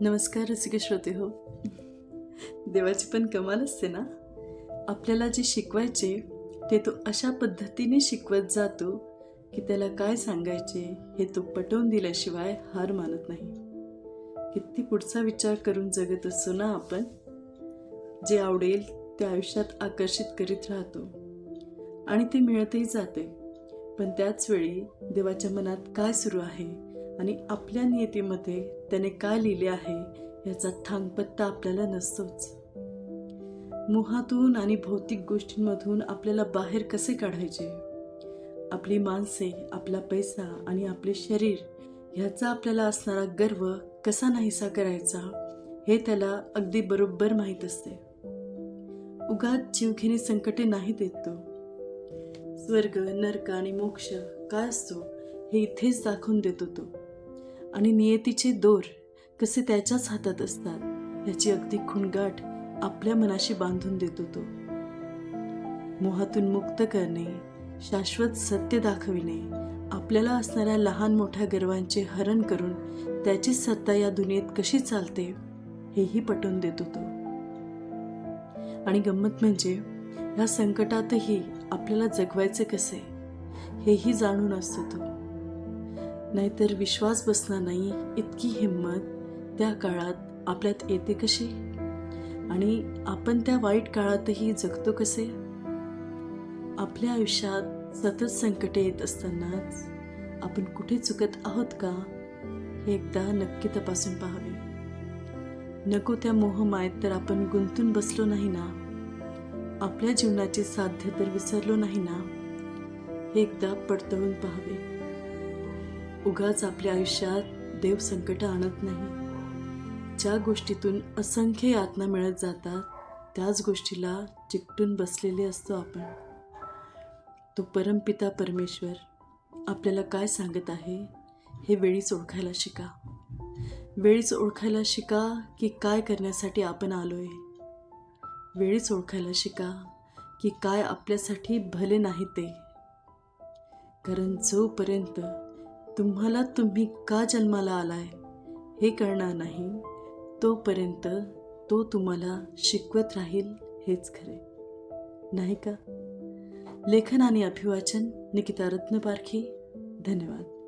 नमस्कार रसिक श्रोते हो. देवाची पण कमाल असते ना? आपल्याला जे शिकवायचे ते तो अशा पद्धतीने शिकवत जातो की त्याला काय सांगायचे हे तो पटवून दिल्याशिवाय हार मानत नाही. किती पुढचा विचार करून जगत असतो ना आपण? जे आवडेल ते आयुष्यात आकर्षित करीत राहतो. आणि ते मिळतही जाते. पण त्याच वेळी देवाच्या मनात काय सुरू आहे? आणि आपल्या नियतीमध्ये त्याने काय लिहिले आहे याचा थांगपत्ता आपल्याला नसतोच. मोहातून आणि भौतिक गोष्टींमधून आपल्याला बाहेर कसे काढायचे? आपली माणसे आपला पैसा आणि आपले शरीर ह्याचा आपल्याला असणारा गर्व कसा नाहीसा करायचा हे त्याला अगदी बरोबर माहीत असते. उगाच जीवघेणी संकटे नाही देत तो. स्वर्ग नरक आणि मोक्ष काय असतो हे इथेच दाखवून देतो तो. आणि नियतीचे दोर कसे त्याच्याच हातात असतात याची अगदी खुणगाठ आपल्या मनाशी बांधून देतो तो. मोहातून मुक्त करणे शाश्वत सत्य दाखविणे आपल्याला असणाऱ्या लहान मोठ्या गर्वांचे हरण करून त्याची सत्ता या दुनियेत कशी चालते हेही पटवून देतो तो. आणि गंमत म्हणजे ह्या संकटातही आपल्याला जगवायचे कसे हेही जाणून असतो तो. नाहीतर विश्वास बसणार नाही इतकी हिंमत त्या काळात आपल्यात येते कशी? आणि आपण त्या वाईट काळातही जगतो कसे? आपल्या आयुष्यात सतत संकटे येत असतानाच आपण कुठे चुकत आहोत का? हे एकदा नक्की तपासून पाहावे. नको त्या मोहमायेत तर आपण गुंतून बसलो नाही ना? आपल्या जीवनाचे साध्य तर विसरलो नाही ना? हे एकदा पडतळून पाहावे. उगाच आपल्या आयुष्यात देव संकट आणत नाही. ज्या गोष्टीतून असंख्य यातना मिळत जातात त्याच गोष्टीला चिकटून बसलेले असतो आपण. तो परमपिता परमेश्वर आपल्याला काय सांगत आहे हे वेळीच ओळखायला शिका. वेळीच ओळखायला शिका की काय करण्यासाठी आपण आलो आहे वेळीच ओळखायला शिका की काय आपल्यासाठी भले नाही ते. कारण जोपर्यंत तुम्हाला तुम्ही का जन्माला आलाय? हे कळणार नाही. तोपर्यंत तो तुम्हाला शिकवत राहील हेच खरे. नाही का? लेखन आणि अभिवाचन निकिता रत्न पारखी धन्यवाद.